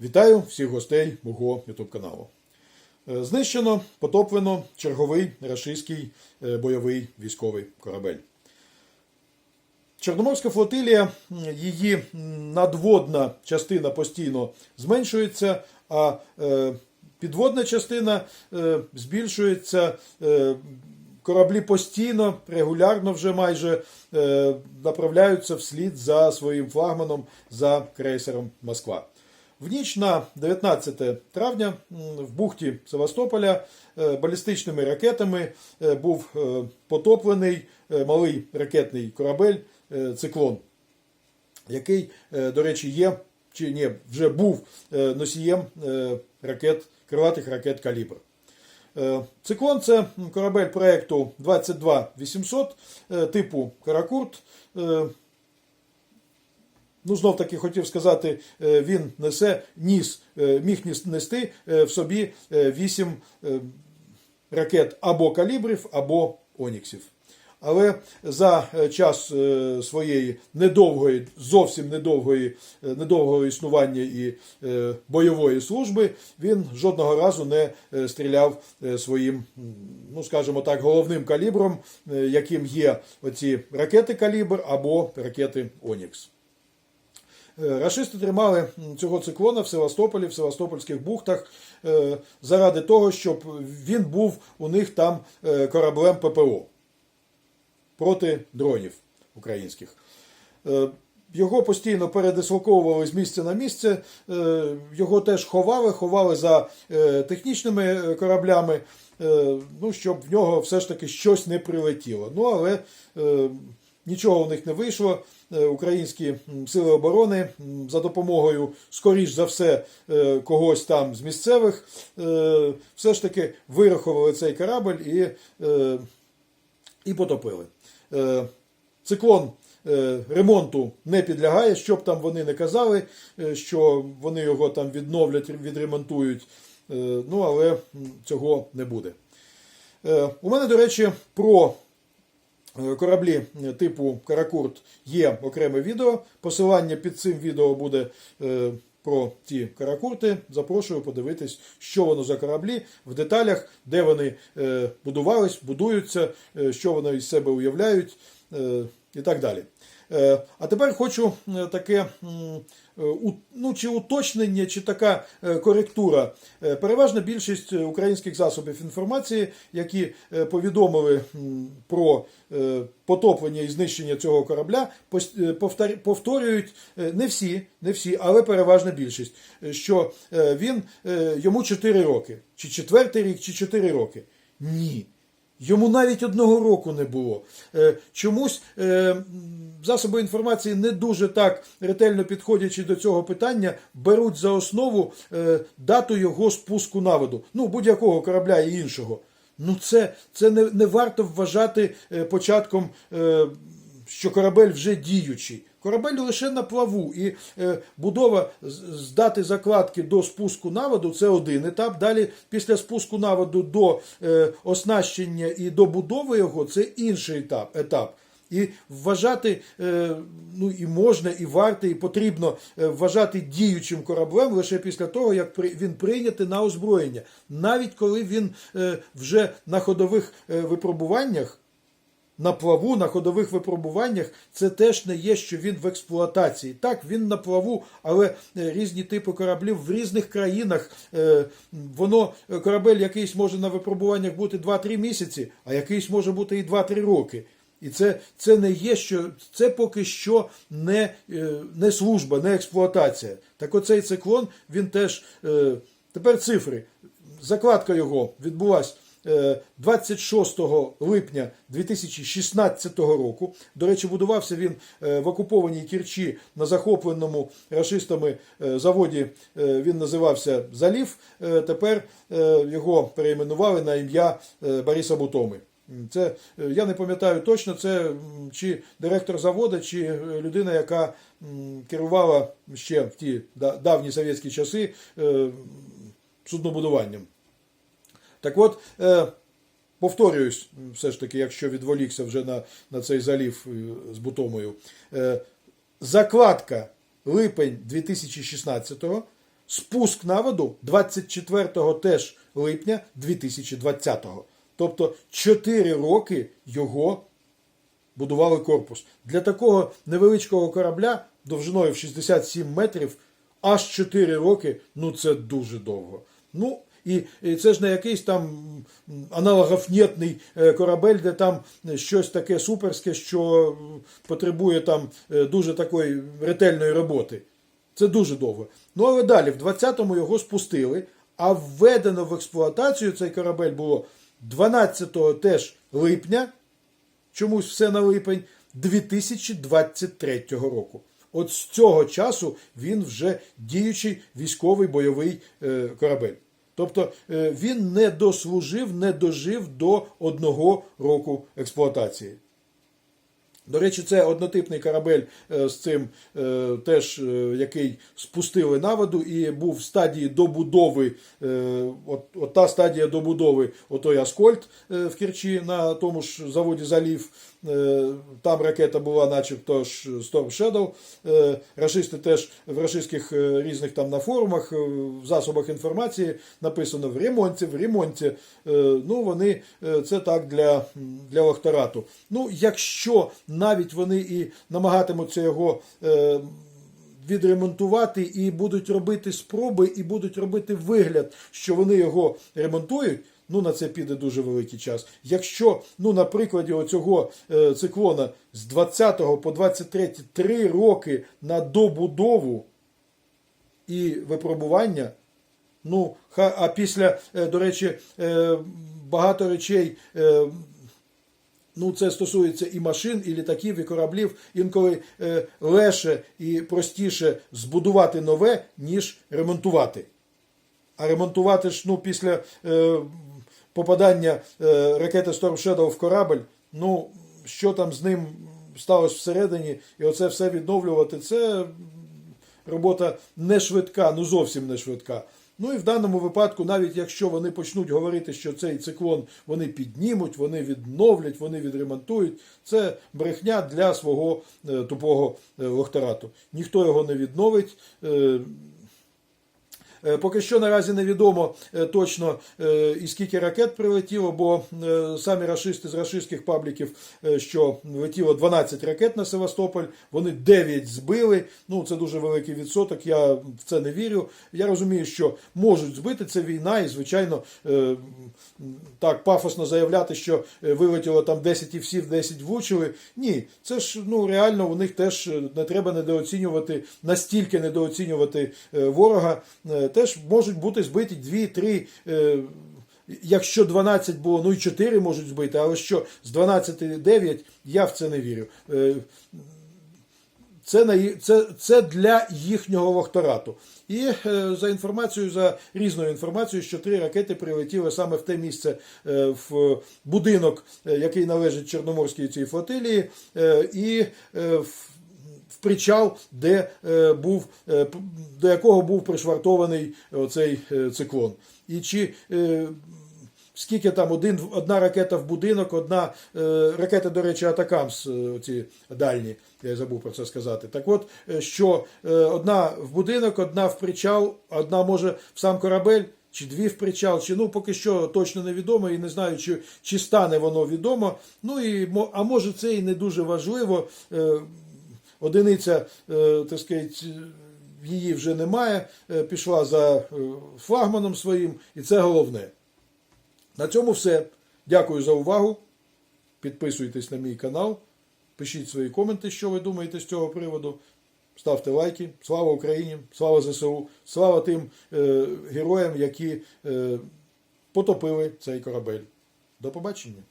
Вітаю всіх гостей мого YouTube каналу. Е, Знищено, потоплено черговий рашистський е, бойовий військовий корабель. Чорноморська флотилія, її надводна частина постійно зменшується, а е, підводна частина збільшується. Кораблі постійно, регулярно вже майже направляються вслід за своїм флагманом за крейсером Москва. В ніч на 19 травня в бухті Севастополя е, балістичними ракетами е, був е, потоплений малий ракетний корабель Циклон, який, до речі, є чи ні, вже був носієм ракет, крилатих ракет Калібр. Циклон це корабель проєкту 22800 е, типу Каракурт. Ну, знов таки хотів сказати, е, він несе ніс, е, міг нести е, в собі 8 ракет або калібрів, або оніксів. Але за час своєї недовгої, зовсім недовгої, недовгого існування і бойової служби він жодного разу не стріляв своїм, ну скажімо так, головним калібром, яким є оці ракети калібр або ракети Онікс. Е, Рашисти тримали цього циклона в Севастополі, в Севастопольських бухтах е, заради того, щоб він був у них там е, кораблем ППО проти дронів українських. Його постійно передислоковували з місця на місце, його теж ховали, ховали за технічними кораблями, ну, щоб в нього все ж таки щось не прилетіло. Ну, але нічого у них не вийшло. Е, Українські сили оборони за допомогою, скоріш за все, е, когось там з місцевих, е, все ж таки вирахували цей корабль і і потопили. Циклон ремонту не підлягає, що б там вони не казали, що вони його там відновлять, відремонтують. Ну, але цього не буде. У мене, до речі, про кораблі е, типу Каракурт є окреме відео. Посилання під цим відео буде е, про ті каракурти. Запрошую подивитись, що воно за кораблі в деталях, де вони е, будувались, будуються, е, що вони із себе уявляють е, і так далі. Е, А тепер хочу е, таке е, ну, чи уточнення, чи така коректура. Переважна більшість українських засобів інформації, які повідомили про потоплення і знищення цього корабля, повторюють не всі, не всі, але переважна більшість, що він йому 4 роки, чи четвертий рік, чи 4 роки. Ні. Йому навіть одного року не було. Е, Чомусь е, засоби інформації не дуже так ретельно підходячи до цього питання, беруть за основу е, дату його спуску на воду. Ну, будь-якого корабля і іншого. Ну, це, це не, не варто вважати початком, що корабель вже діючий. Корабель лише на плаву, і е, будова з- з закладки до спуску на воду це один етап. Далі, після спуску на воду до е, оснащення і до будови його це інший етап. етап. І вважати е, ну і можна, і варто, і потрібно е, вважати діючим кораблем лише після того, як він прийнятий на озброєння, навіть коли він е, вже на ходових випробуваннях на плаву, на ходових випробуваннях, це теж не є, що він в експлуатації. Так, він на плаву, але е, різні типи кораблів в різних країнах. е, Воно е, корабель якийсь може на випробуваннях бути 2-3 місяці, а якийсь може бути і 2-3 роки. І це, це не є, що це поки що не, не служба, не експлуатація. Так оцей циклон, він теж. Тепер цифри. Закладка його відбулася е, 26 липня 2016 року. До речі, будувався він е, в окупованій Кірчі на захопленому рашистами е, заводі. Е, Він називався Залів. Е, Тепер е, його перейменували на ім'я е, Бориса Бутоми. Це е, я не пам'ятаю точно, це чи директор заводу, чи е, людина, яка керувала ще в ті давні совєтські часи е, суднобудуванням. Так от, е, повторююсь, все ж таки, якщо відволікся вже на, на цей залів е, з Бутомою. Е, закладка липень 2016-го, спуск на воду 24 теж липня 2020-го. Тобто 4 роки його будували корпус. Для такого невеличкого корабля довжиною в 67 метрів аж 4 роки, ну це дуже довго. Ну, і це ж не якийсь там м, аналогофнєтний е, корабель, де там щось таке суперське, що потребує там е, дуже такої ретельної роботи. Це дуже довго. Ну але далі, в 20-му його спустили, а введено в експлуатацію цей корабель було 12 теж липня чомусь все на липень 2023 року. От з цього часу він вже діючий військовий бойовий е, корабель. Тобто е, він не дослужив, не дожив до одного року експлуатації. До речі, це однотипний корабель е, з цим е, теж, який спустили на воду і був в стадії добудови. От, от та стадія добудови, отой Аскольд в Керчі на тому ж заводі Залів. Е, Там ракета була, начебто ж Storm Shadow. Е, Рашисти теж в рашистських е, різних там на форумах, в засобах інформації написано в ремонті, в ремонті. Ну, вони це так для, для лохтарату. Ну, якщо навіть вони і намагатимуться його. Відремонтувати і будуть робити спроби, і будуть робити вигляд, що вони його ремонтують. Ну на це піде дуже великий час. Якщо, ну на прикладі оцього е, циклона з 20 по 23 три роки на добудову і випробування. Ну, а після, е, до речі, е, багато речей. Ну, це стосується і машин, і літаків, і кораблів. Інколи е, легше і простіше збудувати нове, ніж ремонтувати. А ремонтувати ж ну, після попадання е, ракети Storm Shadow в корабль, ну, що там з ним сталося всередині, і оце все відновлювати, це робота не швидка, ну зовсім не швидка. Ну і в даному випадку, навіть якщо вони почнуть говорити, що цей циклон вони піднімуть, вони відновлять, вони відремонтують, це брехня для свого е, тупого е, лохтарату. Ніхто його не відновить. Е, Поки що наразі невідомо е, точно е, і скільки ракет прилетіло, бо самі рашисти з рашистських пабліків, що летіло 12 ракет на Севастополь, вони 9 збили. Ну це дуже великий відсоток. Я в це не вірю. Я розумію, що можуть збити це війна, і звичайно так пафосно заявляти, що вилетіло там 10 і всі в 10 влучили. Ні, це ж ну реально у них теж не треба недооцінювати настільки недооцінювати ворога. Теж можуть бути збиті 2-3. е, Якщо 12 було, ну і 4 можуть збити, але що з 12 9, я в це не вірю. Е, Це, це, це для їхнього вахторату. І е, за інформацією, за різною інформацією, що три ракети прилетіли саме в те місце, в будинок, який належить Чорноморській цій флотилії, і в в причал, де е, був, е, до якого був пришвартований оцей е, циклон. І чи скільки там один, одна ракета в будинок, одна е, ракета, до речі, Атакамс, ці дальні, я забув про це сказати. Так от, що е, одна в будинок, одна в причал, одна може в сам корабель. Чи дві в причал, чи ну поки що точно невідомо, і не знаю, чи, чи стане воно відомо. Ну і а може це і не дуже важливо. Одиниця, е, так сказать, її вже немає, е, пішла за е, флагманом своїм, і це головне. На цьому все. Дякую за увагу. Підписуйтесь на мій канал, пишіть свої коменти, що ви думаєте з цього приводу. Ставте лайки. Слава Україні! Слава ЗСУ! Слава тим е, героям, які е, потопили цей корабель. До побачення!